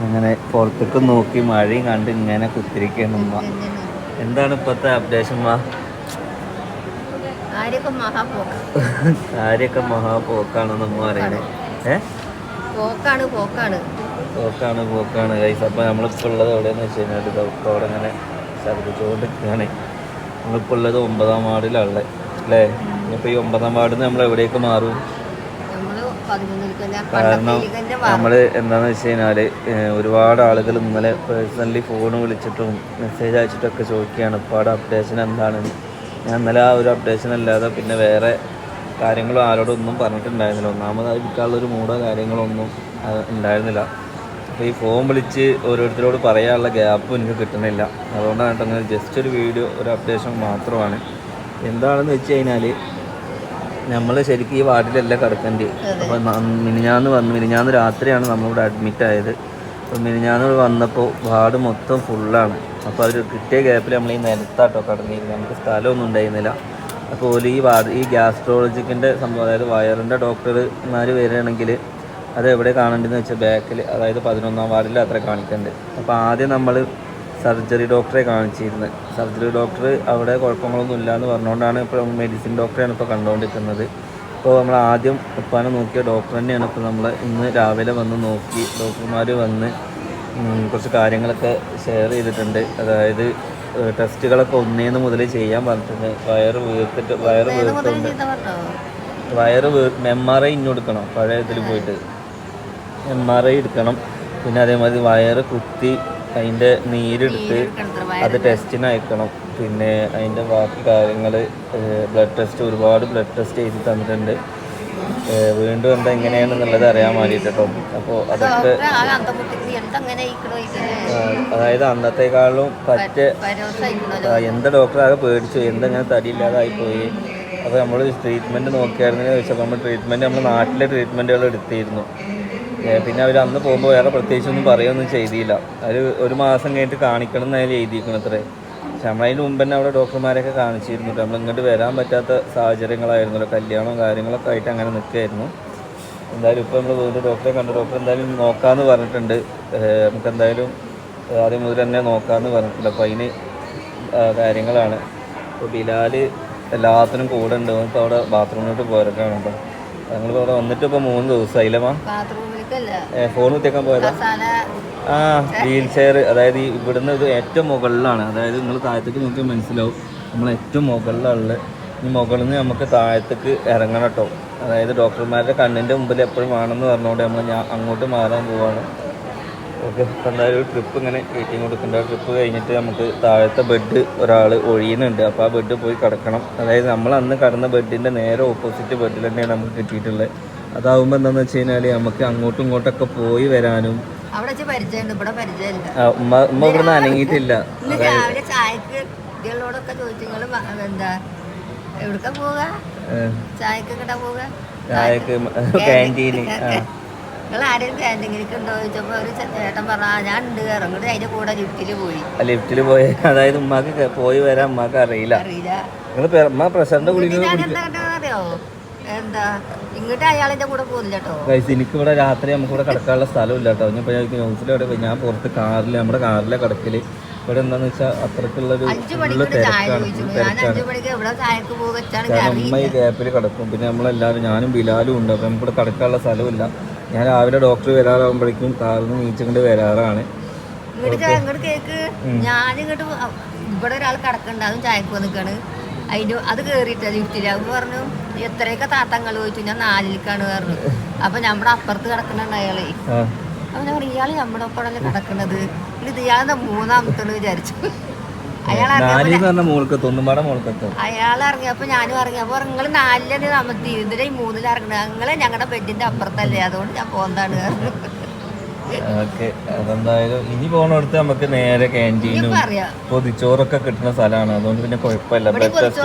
അങ്ങനെ പുറത്തേക്ക് നോക്കി മഴയും കണ്ട് ഇങ്ങനെ കുത്തിരിക്കുന്നു ഉമ്മ. എന്താണ് ഇപ്പോഴത്തെ അപ്ഡേഷൻ മാ കാര്യമൊക്കെ മഹാപോക്കാണെന്ന് ഉമ്മ പറയുന്നത്. ഏ? പോക്കാണ് പോക്കാണ്. പോക്കാണ് പോക്കാണ്. കൈസ് അപ്പോൾ നമ്മളിപ്പോൾ ഉള്ളത് എവിടെയെന്ന് വെച്ച് കഴിഞ്ഞാൽ അവിടെ ഇങ്ങനെ ശബ്ദിച്ചുകൊണ്ടിരിക്കുകയാണ്. നമ്മളിപ്പോ നമ്മളിപ്പോൾ ഉള്ളത് ഒമ്പതാം വാർഡിലാണ് അല്ലേ? ഇനിയിപ്പോൾ ഈ ഒമ്പതാം വാർഡിൽ നിന്ന് നമ്മൾ എവിടെയൊക്കെ മാറും? കാരണം നമ്മൾ എന്താണെന്ന് വെച്ച് കഴിഞ്ഞാൽ ഒരുപാട് ആളുകൾ ഇന്നലെ പേഴ്സണലി ഫോൺ വിളിച്ചിട്ടും മെസ്സേജ് അയച്ചിട്ടൊക്കെ ചോദിക്കുകയാണ്. ഇപ്പോൾ അവിടെ അപ്ഡേഷൻ എന്താണ്? ഞാൻ ഇന്നലെ ആ ഒരു അപ്ഡേഷൻ അല്ലാതെ പിന്നെ വേറെ കാര്യങ്ങളും ആരോടൊന്നും പറഞ്ഞിട്ടുണ്ടായിരുന്നില്ല. ഒന്നാമതായി ഒരു മൂടോ കാര്യങ്ങളോ ഒന്നും ഉണ്ടായിരുന്നില്ല. അപ്പോൾ ഈ ഫോൺ വിളിച്ച് ഓരോരുത്തരോട് പറയാനുള്ള ഗ്യാപ്പും എനിക്ക് കിട്ടുന്നില്ല. അതുകൊണ്ടാണ് കേട്ടോ അങ്ങനെ ജസ്റ്റ് ഒരു വീഡിയോ ഒരു അപ്ഡേഷൻ മാത്രമാണ്. എന്താണെന്ന് വെച്ച് കഴിഞ്ഞാൽ നമ്മൾ ശരിക്കും ഈ വാർഡിലല്ല കിടക്കേണ്ടി. അപ്പോൾ മിനിഞ്ഞാന്ന് വന്ന് മിനിഞ്ഞാന്ന് രാത്രിയാണ് നമ്മളിവിടെ അഡ്മിറ്റ് ആയത്. അപ്പോൾ മിനിഞ്ഞാന്ന് വന്നപ്പോൾ വാർഡ് മൊത്തം ഫുള്ളാണ് അപ്പോൾ അവർ കിട്ടിയ ഗ്യാപ്പിൽ നമ്മൾ ഈ നിലത്താട്ടോ കടന്നിരുന്നത് നമുക്ക് സ്ഥലമൊന്നും ഉണ്ടായിരുന്നില്ല. അപ്പോൾ ഓൽ ഈ വാർഡ് ഈ ഗ്യാസ്ട്രോളജിക്കിന്റെ സംഭവം അതായത് വയറിന്റെ ഡോക്ടർമാർ വരികയാണെങ്കിൽ അത് എവിടെ കാണേണ്ടതെന്ന് വെച്ചാൽ ബാക്കിൽ അതായത് പതിനൊന്നാം വാർഡിൽ അത്ര കാണിക്കേണ്ടത് അപ്പോൾ ആദ്യം നമ്മൾ സർജറി ഡോക്ടറെ കാണിച്ചിരുന്നത്. സർജറി ഡോക്ടർ അവിടെ കുഴപ്പങ്ങളൊന്നും ഇല്ല എന്ന് പറഞ്ഞുകൊണ്ടാണ് ഇപ്പോൾ മെഡിസിൻ ഡോക്ടറെയാണ് ഇപ്പോൾ കണ്ടുകൊണ്ടിരിക്കുന്നത് ഇപ്പോൾ നമ്മൾ ആദ്യം ഉപ്പാനെ നോക്കിയ ഡോക്ടർ തന്നെയാണ് ഇപ്പോൾ നമ്മൾ ഇന്ന് രാവിലെ വന്ന് നോക്കി ഡോക്ടർമാർ വന്ന് കുറച്ച് കാര്യങ്ങളൊക്കെ ഷെയർ ചെയ്തിട്ടുണ്ട്. അതായത് ടെസ്റ്റുകളൊക്കെ ഒന്നേന്ന് മുതൽ ചെയ്യാൻ പറഞ്ഞിട്ടുണ്ട്. വയറ് വീർത്തിട്ട് വയറ് വീർത്തുണ്ട്. വയറ് വീർ എം ആർ ഐ ഇഞ്ഞു കൊടുക്കണം പഴയ ഇതിൽ പോയിട്ട്. എം ആർ ഐ എടുക്കണം. പിന്നെ അതേമാതിരി വയറ് കുത്തി അതിന്റെ നീരെടുത്ത് അത് ടെസ്റ്റിന് അയക്കണം. പിന്നെ അതിന്റെ ബാക്കി കാര്യങ്ങൾ ബ്ലഡ് ടെസ്റ്റ് ഒരുപാട് ബ്ലഡ് ടെസ്റ്റ് ചെയ്ത് തന്നിട്ടുണ്ട്. വീണ്ടും എന്താ എങ്ങനെയാണെന്നുള്ളത് അറിയാൻ വേണ്ടിയിട്ട് കേട്ടോ അപ്പോൾ അതൊക്കെ എന്തെങ്ങനെ അതായത് അന്നത്തെക്കാളും പറ്റ എന്ത് ഡോക്ടറാകെ പേടിച്ചു എന്താ ഞാൻ തടിയില്ലാതായി പോയി. അപ്പോൾ നമ്മൾ ട്രീറ്റ്മെന്റ് നോക്കിയായിരുന്നു ചോദിച്ചപ്പോൾ നമ്മൾ ട്രീറ്റ്മെന്റ് നമ്മൾ നാട്ടിലെ ട്രീറ്റ്മെന്റുകൾ എടുത്തിരുന്നു. പിന്നെ അവർ അന്ന് പോകുമ്പോൾ വേറെ പ്രത്യേകിച്ചൊന്നും പറയുകയൊന്നും ചെയ്തില്ല. അവർ ഒരു മാസം കഴിഞ്ഞിട്ട് കാണിക്കണം എന്നതിൽ എഴുതിയിരിക്കണം അത്രേ. പക്ഷെ നമ്മളതിന് മുമ്പ് തന്നെ അവിടെ ഡോക്ടർമാരെയൊക്കെ കാണിച്ചിരുന്നു നമ്മൾ ഇങ്ങോട്ട് വരാൻ പറ്റാത്ത സാഹചര്യങ്ങളായിരുന്നല്ലോ. കല്യാണവും കാര്യങ്ങളൊക്കെ ആയിട്ട് അങ്ങനെ നിൽക്കുകയായിരുന്നു എന്തായാലും ഇപ്പോൾ നമ്മൾ വീണ്ടും ഡോക്ടറെ കണ്ട. ഡോക്ടർ എന്തായാലും നോക്കാമെന്ന് പറഞ്ഞിട്ടുണ്ട്. നമുക്ക് എന്തായാലും ആദ്യം മുതൽ തന്നെ നോക്കാമെന്ന് പറഞ്ഞിട്ടുണ്ട്. അപ്പോൾ അതിന് കാര്യങ്ങളാണ്. ഇപ്പോൾ ബിലാൽ എല്ലാത്തിനും കൂടെ ഉണ്ട് ഇപ്പോൾ അവിടെ ബാത്റൂമിലോട്ട് പോരൊക്കെയാണ് കേട്ടോ ഞങ്ങളിപ്പോൾ അവിടെ വന്നിട്ട് ഇപ്പോൾ മൂന്ന് ദിവസമായില്ലേ മാ? ഫോൺ കുത്തിയേക്കാൻ പോയതാ? കസാല ആ വീൽ ചെയർ അതായത് ഇവിടുന്ന് ഇത് ഏറ്റവും മുകളിലാണ്. അതായത് നിങ്ങൾ താഴത്തേക്ക് നിങ്ങൾക്ക് മനസ്സിലാവും. നമ്മൾ ഏറ്റവും മുകളിലുള്ള ഈ മുകളിൽ നിന്ന് നമുക്ക് താഴത്തേക്ക് ഇറങ്ങണം കേട്ടോ അതായത് ഡോക്ടർമാരുടെ കണ്ണിന്റെ മുമ്പിൽ എപ്പോഴും വേണമെന്ന് പറഞ്ഞുകൊണ്ട് നമ്മൾ ഞാൻ അങ്ങോട്ട് മാറാൻ പോവാണ്. ഓക്കെ എന്തായാലും ഒരു ട്രിപ്പ് ഇങ്ങനെ വെയിറ്റിംഗ് കൊടുക്കുന്നുണ്ട് ആ ട്രിപ്പ് കഴിഞ്ഞിട്ട് നമുക്ക് താഴത്തെ ബെഡ് ഒരാൾ ഒഴിയുന്നുണ്ട്. അപ്പോൾ ആ ബെഡ് പോയി കിടക്കണം. അതായത് നമ്മൾ അന്ന് കടന്ന ബെഡിന്റെ നേരെ ഓപ്പോസിറ്റ് ബെഡിൽ തന്നെയാണ് നമുക്ക് കിട്ടിയിട്ടുള്ളത്. അതാവുമ്പോൾ എന്താണെന്ന് വെച്ച് കഴിഞ്ഞാൽ നമുക്ക് അങ്ങോട്ടും ഇങ്ങോട്ടൊക്കെ പോയി വരാനും അവിടെ വെച്ച് പരിചയമുണ്ട് ഇവിടെ പരിചയമില്ല ആ, ഉമ്മ ഉമ്മ ഇവിടുന്ന് അനങ്ങിയിട്ടില്ല. ഇന്ന് രാവിലെ ചായക്ക് കുട്ടികളോടൊക്കെ ചോദിച്ചു നിങ്ങൾ എന്താ എവിടക്ക പോവുക? ഏഹ്, ചായക്ക് എങ്ങോട്ടാ പോവുക ചായക്ക് ക്യാന്റീന് നിങ്ങൾ ക്യാന്റീനിലേക്ക് ഉണ്ടോ ഒരു ചെ- ചേട്ടൻ പറഞ്ഞു ആ ഞാൻ ഉണ്ട്. ഇറങ്ങിട്ട് അതിന്റെ കൂടെ ലിഫ്റ്റിൽ പോയി. ലിഫ്റ്റിൽ പോയി. അതായത് ഉമ്മാക്ക് ക- പോയി വരാൻ ഉമ്മാക്ക് അറിയില്ല. അറിയില്ല. നിങ്ങൾ ഉമ്മ പ്രഷറിന്റെ ഗുളിക ഞാൻ കുടിക്കും എന്താ അറിയോ? എന്താ? ഇങ്ങോട്ട് അയാളിന്റെ കൂടെ പോകുന്നില്ല കേട്ടോ ഗൈസ് എനിക്ക് ഇവിടെ രാത്രി നമുക്ക് ഇവിടെ കിടക്കാനുള്ള സ്ഥലമില്ല കേട്ടോ ഞാൻ ന്യൂസിലെവിടെ പോയി. ഞാൻ പുറത്ത് കാറിൽ നമ്മുടെ കാറിലെ കിടക്കൽ. ഇവിടെ എന്താന്ന് വെച്ചാൽ അത്രക്കുള്ളൊരു തിരക്കാണ്. ഉമ്മ ഈ ഗ്യാപ്പിൽ കിടക്കും. പിന്നെ നമ്മളെല്ലാവരും ഞാനും ബിലാലും ഉണ്ട്. നമുക്ക് നമുക്കിവിടെ കിടക്കാനുള്ള സ്ഥലമില്ല. ഞാൻ രാവിലെ ഡോക്ടർ വരാറാകുമ്പോഴേക്കും കാറിൽ നിന്ന് നീച്ചുകൊണ്ട് വരാറാണ്. ഇങ്ങോട്ട് കേക്ക്. ഞാൻ ഇങ്ങോട്ട് ഇവിടെ ഒരാൾ കിടക്കണ്ടാവും ചായക്ക് വന്നിക്കാണ്. അതിന്റെ അത് കയറിയിട്ട് ലിഫ്റ്റിൽ അവൻ പറഞ്ഞു എത്രയൊക്കെ താത്തങ്ങൾ ചോദിച്ചു ഞാൻ നാലിലേക്കാണ് പറഞ്ഞു. അപ്പൊ നമ്മുടെ അപ്പുറത്ത് കിടക്കുന്നുണ്ട് അയാളെ. ഞാൻ പറഞ്ഞു ഇയാൾ നമ്മുടെ ഒപ്പമല്ലേ കിടക്കുന്നത് ഇത് ഇയാളെന്താ മൂന്നാമത്തെന്ന് വിചാരിച്ചു. അയാൾ അയാൾ ഇറങ്ങിയപ്പോ ഞാനും ഇറങ്ങി അപ്പൊ നിങ്ങൾ നാലിലെ താമസിച്ചു? ഇതിലെ ഇറങ്ങണത് നിങ്ങളെ ഞങ്ങളുടെ ബെഡിന്റെ അപ്പുറത്തല്ലേ. അതുകൊണ്ട് ഞാൻ പോന്താണ് ഓക്കെ അതെന്തായാലും ഇനി പോണടുത്ത് നമുക്ക് നേരെ ക്യാന്റീനും പൊതിച്ചോറൊക്കെ കിട്ടുന്ന സ്ഥലമാണ്. അതുകൊണ്ട് പിന്നെ കുഴപ്പമില്ല. ബ്രേക്ക്ഫാസ്റ്റ്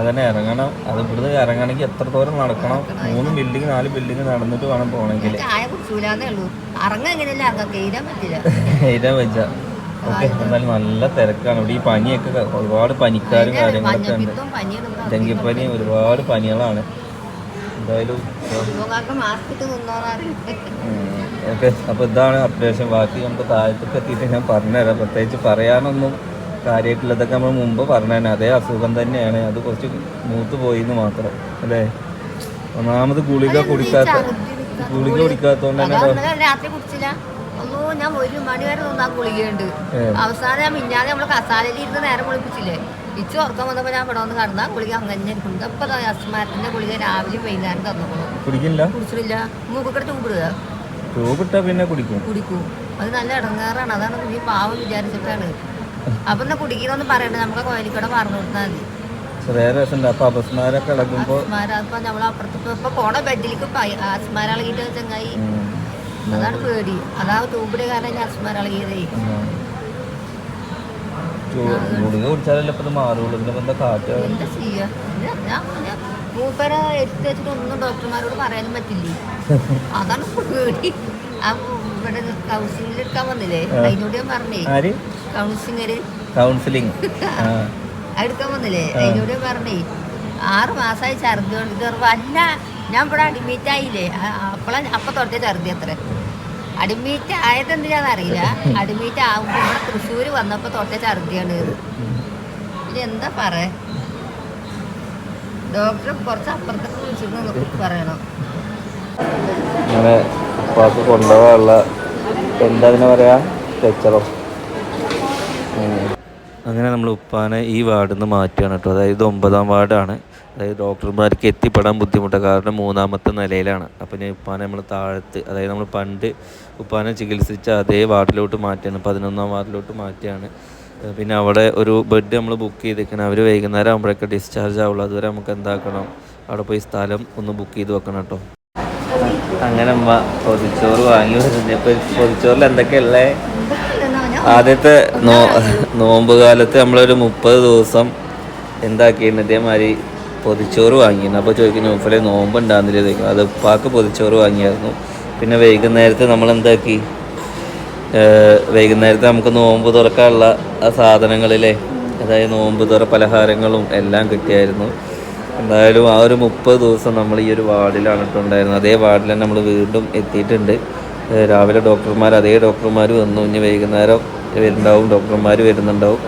അതന്നെ ഇറങ്ങണം. അത് ഇവിടുന്ന് ഇറങ്ങണമെങ്കിൽ എത്ര ദൂരം നടക്കണം. മൂന്ന് ബിൽഡിങ് നാല് ബിൽഡിങ് നടന്നിട്ട് വേണം പോണെങ്കിൽ വെച്ച ഓക്കെ എന്നാലും നല്ല തിരക്കാണ്. ഇവിടെ ഈ പനിയൊക്കെ ഒരുപാട് പനിക്കാരും കാര്യങ്ങളൊക്കെ ഉണ്ട്. ഡെങ്കിപ്പനി ഒരുപാട് പനികളാണ്. എന്തായാലും ഓക്കെ അപ്പോൾ ഇതാണ് അപ്ഡേഷൻ. ബാക്കി നമുക്ക് താഴത്തേക്ക് എത്തിയിട്ട് ഞാൻ പറഞ്ഞുതരാം. പ്രത്യേകിച്ച് പറയാനൊന്നും കാര്യമായിട്ടുള്ളതൊക്കെ നമ്മൾ മുമ്പ് പറഞ്ഞു അതേ അസുഖം തന്നെയാണ്. അത് കുറച്ച് മൂത്ത് പോയി എന്ന് മാത്രം. അല്ലേ? ഒന്നാമത് ഗുളിക കുടിക്കാത്ത ഗുളിക കുടിക്കാത്തോണ്ട് തന്നെ രാത്രി കുടിച്ചില്ല. ഒന്നോ ഞാൻ ഒരു മണി വരെ തോന്നാ ഗുളികയുണ്ട്. അവസാനം ഞാൻ മിഞ്ഞാതെ നമ്മൾ കസാലയിൽ ഇരുന്ന് നേരം വിളിപ്പിച്ചില്ലേ ഇച്ച് ഉറക്കം വന്നപ്പോ ഞാൻ ഇവിടെ വന്ന് കടന്നാ ഗുളിക അങ്ങനെ ഇരിക്കുന്നു ഇപ്പൊ അസ്മാരത്തിന്റെ ഗുളിക രാവിലെ വൈകുന്നേരം തന്നോളൂ കുടിക്കില്ല? കുടിച്ചിട്ടില്ല. മൂക്കൊക്കെ ട്യൂബ് ഇട്ടാൽ പിന്നെ കുടിക്കും. കുടിക്കും. അത് നല്ല ഇടങ്ങാറാണ്. അതാണ് നീ പാവം വിചാരിച്ചിട്ടാണ്. അപ്പൊ എന്നാ കുടിക്കണമെന്ന് പറയണ്ട. നമുക്ക് കോയിലിക്കൂടെ പറഞ്ഞു കൊടുത്താൽ മതി. അപസ്മാരൊക്കെ ഇപ്പൊ പോണ ബെഡിലേക്ക് ആസ്മാര ഇളകിയിട്ട് ചങ്ങായി. അതാണ് പേടി. അതാ ട്യൂബിന്റെ കാരണം ഞാൻ അസ്മാര ഇളകിയതേ. ഗുളിക കുടിച്ചാലല്ലേ ഇപ്പം ഇത് മാറുള്ളൂ. ഇതിനിപ്പോൾ എന്താ കാറ്റ്? എന്താ ചെയ്യാ? ഞാൻ- എടുത്ത് വെച്ചിട്ട് ഒന്നും ഡോക്ടർമാരോട് പറയാനും പറ്റില്ലേ? അതാണ് ഇപ്പൊ പേടി. ആ ഇവിടെ കൗൺസിലിംഗ് എടുക്കാൻ വന്നില്ലേ? അതിനോട് ഞാൻ പറഞ്ഞേ. കൗൺസിലിംഗ് എടുക്കാൻ വന്നില്ലേ? അതിനോട് ഞാൻ പറഞ്ഞേ. ആറ് മാസമായി ഛർദി കൊണ്ട് അല്ല ഞാൻ ഇവിടെ അഡ്മിറ്റ് ആയില്ലേ? അപ്പളാ അപ്പൊ തൊട്ടേ ഛർദി അത്ര. അഡ്മിറ്റ് ആയത് എന്തിനാന്ന് അറിയില്ല അഡ്മിറ്റ് ആകുമ്പോൾ ഇവിടെ തൃശ്ശൂർ വന്നപ്പോ തൊട്ടേ ഛർദിയാണ്. ഇത്. ഇനി എന്താ പറയാ? ഡോക്ടർ കുറച്ച് അപ്പുറത്തൊക്കെ വിളിച്ചിട്ട് പറയണം. അങ്ങനെ ഉപ്പാക്ക് കൊണ്ടുപോകാനുള്ള എന്താ അതിനെ പറയാ? സ്ട്രെച്ചറോ അങ്ങനെ നമ്മൾ ഉപ്പാനെ ഈ വാർഡിൽ നിന്ന് മാറ്റുകയാണ് കേട്ടോ. അതായത് ഒമ്പതാം വാർഡാണ്. അതായത് ഡോക്ടർമാർക്ക് എത്തിപ്പെടാൻ ബുദ്ധിമുട്ട് കാരണം മൂന്നാമത്തെ നിലയിലാണ്. അപ്പം ഞാൻ ഉപ്പാനെ നമ്മൾ താഴത്ത് അതായത് നമ്മൾ പണ്ട് ഉപ്പാനെ ചികിത്സിച്ച അതേ വാർഡിലോട്ട് മാറ്റിയാണ്. പതിനൊന്നാം വാർഡിലോട്ട് മാറ്റിയാണ്. പിന്നെ അവിടെ ഒരു ബെഡ് നമ്മൾ ബുക്ക് ചെയ്തിരിക്കണം അവർ വൈകുന്നേരം ആകുമ്പോഴൊക്കെ ഡിസ്ചാർജ് ആവുള്ളൂ. അതുവരെ നമുക്ക് എന്താക്കണം? അവിടെ പോയി സ്ഥലം ഒന്ന് ബുക്ക് ചെയ്ത് വെക്കണം കേട്ടോ. അങ്ങനെ അമ്മ പൊതിച്ചോറ് വാങ്ങി വരുന്നത് ഇപ്പൊ പൊതിച്ചോറിൽ എന്തൊക്കെയല്ലേ ആദ്യത്തെ നോ നോമ്പ് കാലത്ത് നമ്മളൊരു മുപ്പത് ദിവസം എന്താക്കിയിരുന്നു? ഇതേമാതിരി പൊതിച്ചോറ് വാങ്ങിയിരുന്നു അപ്പോൾ ചോദിക്കുന്നു ഉപ്പലെ നോമ്പ് ഉണ്ടാകുന്നില്ല ചോദിക്കും അത് ഉപ്പാക്ക് പൊതിച്ചോറ് വാങ്ങിയായിരുന്നു. പിന്നെ വൈകുന്നേരത്ത് നമ്മൾ എന്താക്കി? വൈകുന്നേരത്തെ നമുക്ക് നോമ്പ് തുറക്കാനുള്ള ആ സാധനങ്ങളിലെ അതായത് നോമ്പ് തുറ പലഹാരങ്ങളും എല്ലാം കിട്ടിയായിരുന്നു. എന്തായാലും ആ ഒരു മുപ്പത് ദിവസം നമ്മൾ ഈ ഒരു വാർഡിലാണ് ഇട്ടുണ്ടായിരുന്നത്. അതേ വാർഡിൽ തന്നെ നമ്മൾ വീണ്ടും എത്തിയിട്ടുണ്ട്. രാവിലെ ഡോക്ടർമാർ അതേ ഡോക്ടർമാർ വന്നു. ഇനി വൈകുന്നേരം വരുന്നുണ്ടാവും ഡോക്ടർമാർ വരുന്നുണ്ടാവും.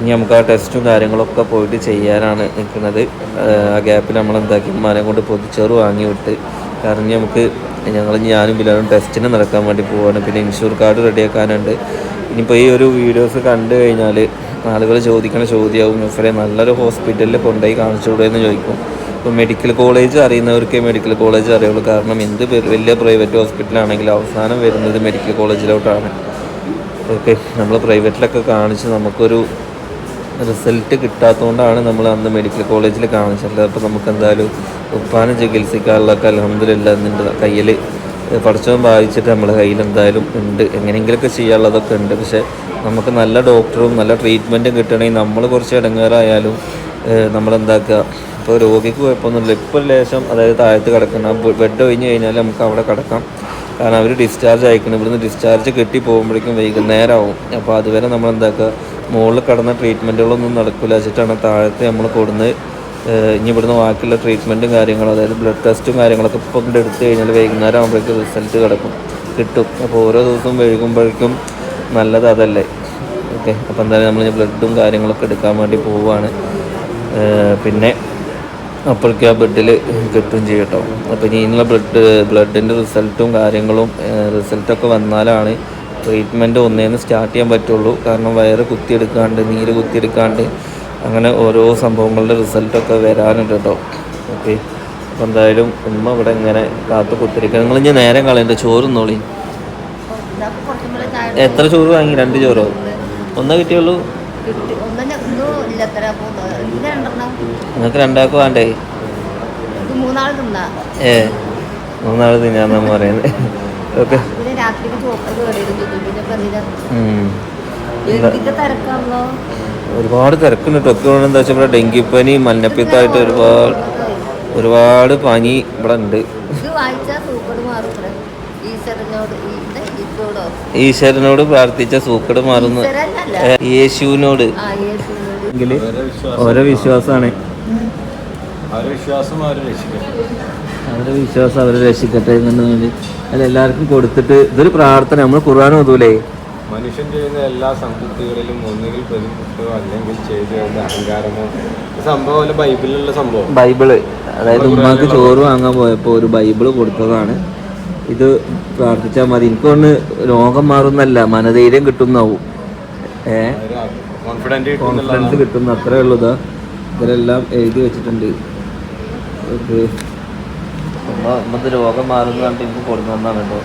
ഇനി നമുക്ക് ആ ടെസ്റ്റും കാര്യങ്ങളൊക്കെ പോയിട്ട് ചെയ്യാനാണ് നിൽക്കുന്നത്. ആ ഗ്യാപ്പിൽ നമ്മൾ എന്താക്കി? ഉമ്മാനെ കൊണ്ട് പൊതിച്ചോറ് വാങ്ങി വിട്ട് കാരണം നമുക്ക് ഞങ്ങൾ ഞാനും ബിലാലും ടെസ്റ്റിന് നടക്കാൻ വേണ്ടി പോവാണ്. പിന്നെ ഇൻഷൂർ കാർഡ് റെഡിയാക്കാനുണ്ട് ഇനിയിപ്പോൾ ഈ ഒരു വീഡിയോസ് കണ്ടു കഴിഞ്ഞാൽ ആളുകൾ ചോദിക്കണ ചോദ്യമാവും ഇവരെ നല്ലൊരു ഹോസ്പിറ്റലിൽ കൊണ്ടുപോയി കാണിച്ചുകൂടെ എന്ന് ചോദിക്കും. ഇപ്പോൾ മെഡിക്കൽ കോളേജ് അറിയുന്നവർക്കേ മെഡിക്കൽ കോളേജ് അറിയുള്ളൂ. കാരണം എന്ത് വലിയ പ്രൈവറ്റ് ഹോസ്പിറ്റലാണെങ്കിലും അവസാനം വരുന്നത് മെഡിക്കൽ കോളേജിലോട്ടാണ് ഓക്കെ നമ്മൾ പ്രൈവറ്റിലൊക്കെ കാണിച്ച് നമുക്കൊരു റിസൾട്ട് കിട്ടാത്തതുകൊണ്ടാണ് നമ്മൾ അന്ന് മെഡിക്കൽ കോളേജിൽ കാണിച്ചത് അപ്പോൾ നമുക്ക് എന്തായാലും ഉപ്പാനെ ചികിത്സിക്കാനുള്ളതൊക്കെ അലഹമ്മദില്ല എന്നിട്ട് കയ്യിൽ പഠിച്ചവൻ വായിച്ചിട്ട് നമ്മുടെ കയ്യിൽ എന്തായാലും ഉണ്ട്. എങ്ങനെയെങ്കിലുമൊക്കെ ചെയ്യാനുള്ളതൊക്കെ ഉണ്ട്. പക്ഷേ നമുക്ക് നല്ല ഡോക്ടറും നല്ല ട്രീറ്റ്മെന്റും കിട്ടണമെങ്കിൽ നമ്മൾ കുറച്ച് ഇടങ്ങേറായാലും നമ്മളെന്താക്കുക? ഇപ്പോൾ രോഗിക്ക് കുഴപ്പമൊന്നുമില്ല. ഇപ്പോൾ ലേശം അതായത് താഴത്ത് കിടക്കുന്ന ബെഡ് ഒഴിഞ്ഞ് കഴിഞ്ഞാൽ നമുക്ക് അവിടെ കിടക്കാം. കാരണം അവർ ഡിസ്ചാർജ് അയക്കണം. ഇവിടുന്ന് ഡിസ്ചാർജ് കിട്ടി പോകുമ്പോഴേക്കും വൈകുന്നേരമാവും അപ്പോൾ അതുവരെ നമ്മൾ എന്താക്കുക മുകളിൽ കിടന്ന ട്രീറ്റ്മെന്റുകളൊന്നും നടക്കില്ല വെച്ചിട്ടാണ് താഴത്തെ നമ്മൾ കൊടുന്ന് ഇനി ഇവിടുന്ന് ബാക്കിയുള്ള ട്രീറ്റ്മെന്റും കാര്യങ്ങളും അതായത് ബ്ലഡ് ടെസ്റ്റും കാര്യങ്ങളൊക്കെ ഇപ്പോൾ ഇവിടെ എടുത്തു കഴിഞ്ഞാൽ വൈകുന്നേരം ആകുമ്പോഴേക്കും റിസൾട്ട് കിടക്കും കിട്ടും. അപ്പോൾ ഓരോ ദിവസവും വൈകുമ്പോഴേക്കും നല്ലത് അതല്ലേ. ഓക്കെ അപ്പോൾ എന്തായാലും നമ്മൾ ബ്ലഡും കാര്യങ്ങളൊക്കെ എടുക്കാൻ വേണ്ടി പോവുകയാണ് പിന്നെ അപ്പോഴേക്കും ആ ബെഡിൽ കിട്ടും ചെയ്യട്ടോ അപ്പോൾ ഇനി ഇതിനുള്ള ബ്ലഡ് ബ്ലഡിന്റെ റിസൾട്ടും കാര്യങ്ങളും റിസൾട്ടൊക്കെ വന്നാലാണ് ട്രീറ്റ്മെന്റ് ഒന്നേന്ന് സ്റ്റാർട്ട് ചെയ്യാൻ പറ്റുള്ളൂ. കാരണം വയറ് കുത്തിയെടുക്കാണ്ട് നീര് കുത്തിയെടുക്കാണ്ട് അങ്ങനെ ഓരോ സംഭവങ്ങളുടെ റിസൾട്ടൊക്കെ വരാനുണ്ട് കേട്ടോ. ഓക്കെ അപ്പോൾ എന്തായാലും ഉമ്മ ഇവിടെ ഇങ്ങനെ കാത്ത് കുത്തിരിക്കുക നിങ്ങൾ ഇനി നേരം കളയണ്ട ചോറ് നോളി ഇതാകുമ്പോ കുറച്ചും കൂടെ ചായ എത്ര ചോറ് വാങ്ങി? രണ്ട് ചോറോ? ഒന്നേ കിട്ടിയുള്ളൂ? നിങ്ങൾക്ക് രണ്ടാൾക്ക് വേണ്ടേ? ഏ മൂന്നാൾ തിന്നാന്നാ പറയുന്നത് ഓക്കെ. കേടിയിരുന്നു പിന്നെ തിരക്കാണല്ലോ? ഒരുപാട് തിരക്കുണ്ട് കേട്ടോ. എന്താ വെച്ചാൽ ഇവിടെ ഡെങ്കിപ്പനി മഞ്ഞപ്പിത്തായിട്ട് ഒരുപാട് ഒരുപാട് പനി ഇവിടെ ഉണ്ട് ഈശ്വരനോട് പ്രാർത്ഥിച്ച സൂക്കട് മാറുന്നു. യേശുവിനോട്. ആ യേശുവിനോട്. എങ്കിൽ ഓരോ വിശ്വാസമാണ്. അവരുടെ വിശ്വാസം അവരെ രക്ഷിക്കട്ടെ. അവരെ വിശ്വാസം അവരെ രക്ഷിക്കട്ടെ എന്നുള്ളത് അല്ല എല്ലാവർക്കും കൊടുത്തിട്ട് ഇതൊരു പ്രാർത്ഥന നമ്മൾ ഖുർആൻ ഓതൂലേ? മനുഷ്യൻ ചെയ്യുന്ന എല്ലാ സംതൃപ്തികളിലും ഒന്നുകിൽ പ്രതിപക്ഷോ അല്ലെങ്കിൽ ചെയ്തു വരുന്ന അഹങ്കാരമോ? സംഭവം അല്ല ബൈബിളിലുള്ള സംഭവം. ബൈബിൾ അതായത് ഉമ്മാക്ക് ചോറ് വാങ്ങാൻ പോയപ്പോൾ ഒരു ബൈബിൾ കൊടുത്തതാണ്. ഇത് പ്രാർത്ഥിച്ചാൽ മതി. എനിക്ക് ഒന്ന് രോഗം മാറുന്നല്ല മനധൈര്യം കിട്ടുന്നാവും. ഏഹ് കോൺഫിഡൻസ് കിട്ടുന്ന അത്രേ ഉള്ളതാ ഇതാ. ഇതിലെല്ലാം എഴുതി വെച്ചിട്ടുണ്ട്. ഉമ്മക്ക് രോഗം മാറുന്ന കണ്ടിട്ട് എനിക്ക് കൊടുന്നു വന്നാൽ വേണ്ടോ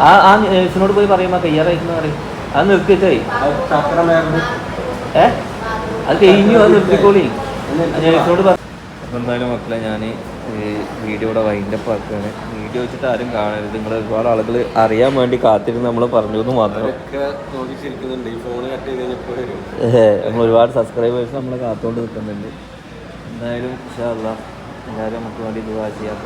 ആ ആ നേഴ്സിനോട് പോയി പറയുമ്പോ കയ്യാറായിരിക്കുന്ന പറയും. അത് നിർത്തിച്ചായി ചക്രമേറുന്നു ഏ? അത് കഴിഞ്ഞു അത് നിർത്തിക്കോളി. നേഴ്സിനോട് പറഞ്ഞു അപ്പോൾ എന്തായാലും മക്കളെ ഞാൻ വീഡിയോ ഇവിടെ വൈൻഡപ്പ് ആക്കുകയാണ്. വീഡിയോ വെച്ചിട്ട് ആരും കാണരുത്. നിങ്ങൾ ഒരുപാട് ആളുകൾ അറിയാൻ വേണ്ടി കാത്തിരുന്ന് നമ്മൾ പറഞ്ഞു എന്ന് മാത്രം. അവരൊക്കെ നോക്കി ഈ ഫോൺ കട്ട് ചെയ്ത് കഴിഞ്ഞപ്പോൾ ഏഹ്, നമ്മൾ ഒരുപാട് സബ്സ്ക്രൈബേഴ്സ് നമ്മളെ കാത്തുകൊണ്ട് നിൽക്കുന്നുണ്ട്. എന്തായാലും ഇൻഷാ അല്ല എല്ലാവരും നമുക്ക് വേണ്ടി ദുവാ ചെയ്യാം.